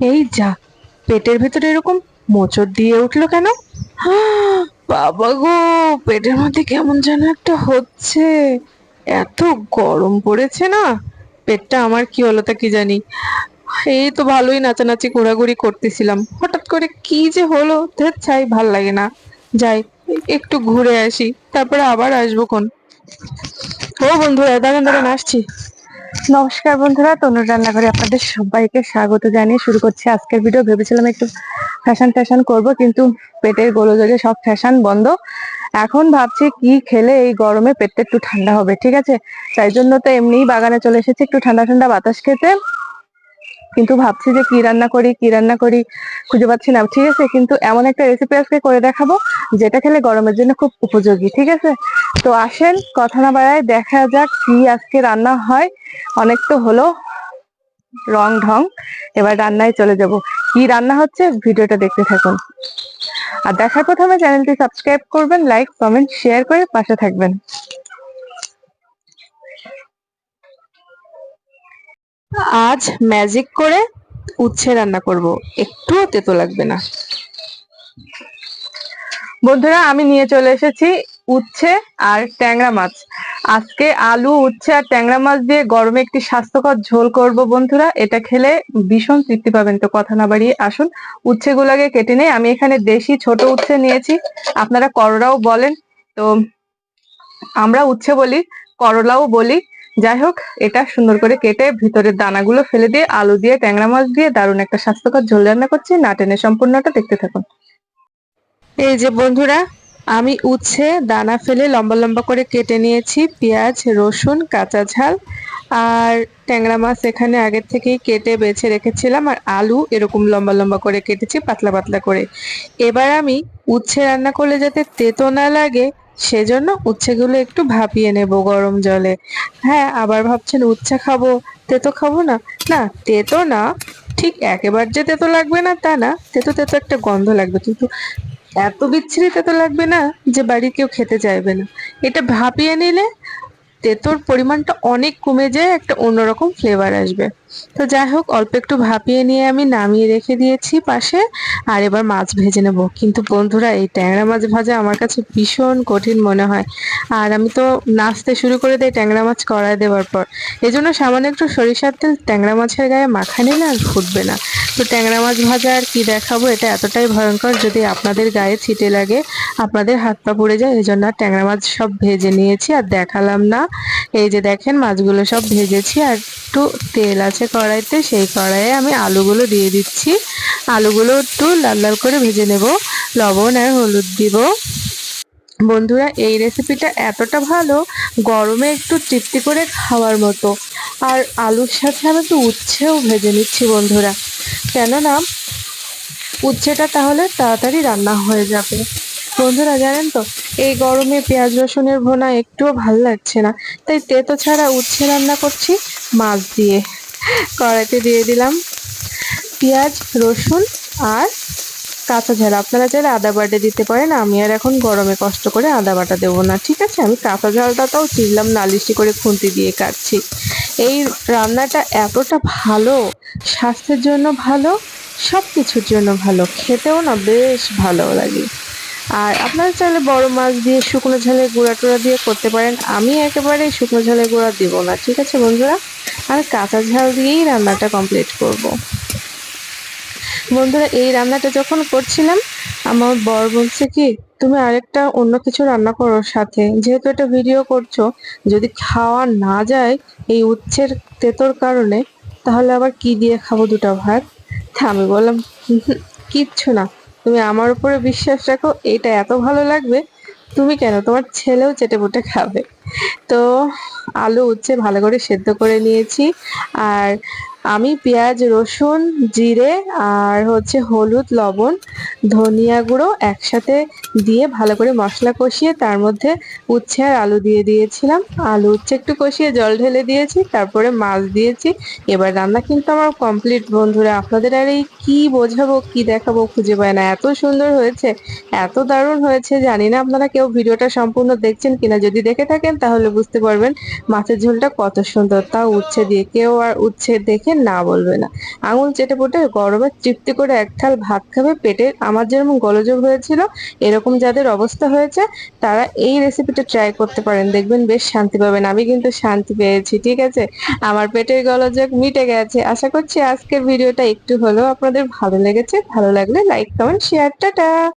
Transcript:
এই যা, পেটের ভেতরে এরকম মোচড় দিয়ে উঠল কেন? বাবা গো, পেটের মধ্যে কেমন যেন একটা হচ্ছে। এত গরম পড়েছে না, পেটটা আমার কি হলো তা কি জানি। এই তো ভালোই নাচানাচি, ঘোরাঘুরি করতেছিলাম। হঠাৎ করে কি যে হলো ধের চাই ভালো লাগে না। যাই, একটু ঘুরে আসি, তারপরে আবার আসব কোন। ও বন্ধুরা, দাঁড়ান দাঁড়ান, আসছি। নমস্কার বন্ধুরা, তনুর রান্নাঘরে আপনাদের সবাইকে স্বাগত জানিয়ে শুরু করছি আজকের ভিডিও ভেবেছিলাম একটু ফ্যাশন ফ্যাশন করব, কিন্তু পেটের গোলযোগে সব ফ্যাশন বন্ধ। এখন ভাবছি কি খেলে এই গরমে পেটটা একটু ঠান্ডা হবে, ঠিক আছে? তাই জন্য তো এমনিই বাগানে চলে এসেছি একটু ঠান্ডা ঠান্ডা বাতাস খেতে। কিন্তু ভাবছি যে কি রান্না করি, কি রান্না করি খুঁজে পাচ্ছি না। ঠিক আছে, কিন্তু এমন একটা রেসিপি আজকে করে দেখাবো, যেটা খেলে গরমের জন্য খুব উপযোগী, ঠিক আছে? তো আসেন, কথা না বাড়ায় দেখা যাক কি আজকে রান্না হয়। অনেক তো হলো, রং ঢং, এবার রান্নায় চলে যাব। কি রান্না হচ্ছে ভিডিওটা দেখতে থাকুন। আর দেখার প্রথমে চ্যানেলটি সাবস্ক্রাইব করবেন, লাইক, কমেন্ট, শেয়ার করে পাশে থাকবেন। আজ ম্যাজিক করে উচ্ছে রান্না করব। একটুও তেতো লাগবে না। বন্ধুরা, আমি নিয়ে চলে এসেছি উচ্ছে আর ট্যাংরা মাছ। আজকে আলু, উচ্ছে আর ট্যাংরা মাছ দিয়ে গরমে একটি স্বাস্থ্যকর ঝোল করব বন্ধুরা। এটা খেলে ভীষণ তৃপ্তি পাবেন। তো কথা না বাড়িয়ে আসুন উচ্ছে গুলাকে কেটে নেই আমি এখানে দেশি ছোট উচ্ছে নিয়েছি। আপনারা করলাও বলেন। তো আমরা উচ্ছে বলি, করলাও বলি। যাই হোক এটা সুন্দর করে কেটে ভিতরের দানাগুলো ফেলে দিয়ে আলু দিয়ে, ট্যাংরা মাছ দিয়ে দারুণ একটা স্বাস্থ্যকর ঝোল রান্না করছি। না টেনে সম্পূর্ণটা দেখতে থাকুন। এই যে বন্ধুরা, আমি উচ্ছে, দানা ফেলে লম্বা লম্বা করে কেটে নিয়েছি। পেঁয়াজ, রসুন, কাঁচা ঝাল আর ট্যাংরা মাছ এখানে আগের থেকেই কেটে বেছে রেখেছিলাম আর আলু এরকম লম্বা লম্বা করে কেটেছি, পাতলা পাতলা করে। এবার আমি উচ্ছে রান্না করলে যাতে তেতো না লাগে সেজন্য উচ্ছেগুলো একটু ভাপিয়ে নেব গরম জলে। হ্যাঁ আবার ভাবছেন উচ্ছে খাব, তেতো খাব না? না, তেতো না। ঠিক একেবার যে তেতো লাগবে না, তা না। তেতো তেতো একটা গন্ধ লাগবে, কিন্তু এত বিচ্ছিরি তেতো লাগবে না যে বাড়ির কেউ খেতে চাইবে না। এটা ভাপিয়ে নিলে তেতোর পরিমাণটা অনেক কমে যায়, একটা অন্যরকম ফ্লেভার আসবে। তো যাই হোক, অল্প একটু ভাপিয়ে নিয়ে আমি নামিয়ে রেখে দিয়েছি পাশে, আর এবার মাছ ভেজে নেব। কিন্তু বন্ধুরা, এই ট্যাংরা মাছ ভাজা আমার কাছে ভীষণ কঠিন মনে হয়। আর আমি তো নাচতে শুরু করে দেই ট্যাংরা মাছ কড়ায় দেওয়ার পর। এই জন্য সামান্য একটু সরিষার তেল, ট্যাংরা মাছের গায়ে মাখা নিলে আর ফুটবে না। তো ট্যাংরা মাছ ভাজা আর কি দেখাবো, এটা এতটাই ভয়ঙ্কর যদি আপনাদের গায়ে ছিটে লাগে, আপনাদের হাত পা পড়ে যায় এই জন্য আর ট্যাংরা মাছ সব ভেজে নিয়েছি আর দেখালাম না। এই যে দেখেন মাছগুলো সব ভেজেছি আর একটু তেল আছে কড়াইতে, সেই কড়াইয়ে আমি আলুগুলো দিয়ে দিচ্ছি। আলুগুলো একটু লাল লাল করে ভেজে নেব। লবণ আর হলুদ দিব। বন্ধুরা, এই রেসিপিটা এতটা ভালো, গরমে একটু তৃপ্তি করে খাওয়ার মতো। আর আলুর সাথে আমি একটু উচ্ছেও ভেজে নিচ্ছি বন্ধুরা। কেননা, উচ্ছেটা তাহলে তাড়াতাড়ি রান্না হয়ে যাবে। বন্ধুরা, জানেন তো এই গরমে পেঁয়াজ রসুনের ভোনা একটুও ভালো লাগছে না। তাই তেতো ছাড়া উচ্ছে রান্না করছি মাছ দিয়ে। কড়াইতে দিয়ে দিলাম পেঁয়াজ, রসুন আর কাঁচা ঝাল। আপনারা চাইলে আদা বাটা দিতে পারেন। আমি আর এখন গরমে কষ্ট করে আদা বাটা দেবো না, ঠিক আছে? আমি কাঁচা ঝালটাও চিনলাম নালিশি করে খুন্তি দিয়ে কাটছি। এই রান্নাটা এতটা ভালো, স্বাস্থ্যের জন্য ভালো সব কিছুর জন্য ভালো, খেতেও না বেশ ভালো লাগে। আর আপনারা চাইলে বড় মাছ দিয়ে শুকনো ঝালের গুঁড়া টুড়া দিয়ে করতে পারেন। আমি একেবারে শুকনো ঝালের গুঁড়া দিব না ঠিক আছে বন্ধুরা? আমি কাঁচা ঝাল দিয়েই রান্নাটা কমপ্লিট করব। বন্ধুরা এই রান্নাটা যখন করছিলাম আমার বর বলছে কি তুমি আরেকটা অন্য কিছু রান্না করো সাথে। যেহেতু এটা ভিডিও করছ যদি খাওয়া না যায় এই উচ্ছের তেতোর কারণে তাহলে আবার কি দিয়ে খাব দুটো ভাত? আমি বললাম "হুম, হুম, কিচ্ছু না। তুমি আমার উপরে বিশ্বাস রাখো, এটা এত ভালো লাগবে, তুমি কেন? তোমার ছেলেও চেটে পুটে খাবে। তো আলু উচ্ছে ভালো করে সেদ্ধ করে নিয়েছি, আর আমি পেঁয়াজ, রসুন, জিরে আর হচ্ছে হলুদ, লবণ, ধনিয়া গুঁড়ো একসাথে দিয়ে ভালো করে মশলা কষিয়ে তার মধ্যে উচ্ছে আর আলু দিয়ে দিয়েছিলাম। আলু উচ্ছে একটু কষিয়ে জল ঢেলে দিয়েছি, তারপরে মাছ দিয়েছি। এবার রান্না কিন্তু আমার কমপ্লিট বন্ধুরা। আপনাদের আর এই কী বোঝাবো, কি দেখাবো খুঁজে পায় না। এত সুন্দর হয়েছে, এত দারুণ হয়েছে, জানি না আপনারা কেউ ভিডিওটা সম্পূর্ণ দেখছেন কিনা। যদি দেখে থাকেন তাহলে বুঝতে পারবেন মাছের ঝোলটা কত সুন্দর। তাও উচ্ছে দিয়ে কেউ আর উচ্ছে দেখে না বলবে না। আঙুল চেটে পুটে গরমে তৃপ্তি করে এক থাল ভাত খাবে, পেটে আমার যেরকম গোলযোগ হয়েছিল, এরকম যাদের অবস্থা হয়েছে, তারা এই রেসিপিটা ট্রাই করতে পারেন। দেখবেন বেশ শান্তি পাবেন। আমি কিন্তু শান্তি পেয়েছি, ঠিক আছে? আমার পেটের গোলযোগ মিটে গেছে। আশা করছি আজকের ভিডিওটা একটু হলেও আপনাদের ভালো লেগেছে। ভালো লাগলে লাইক কমেন্ট শেয়ার টাটা!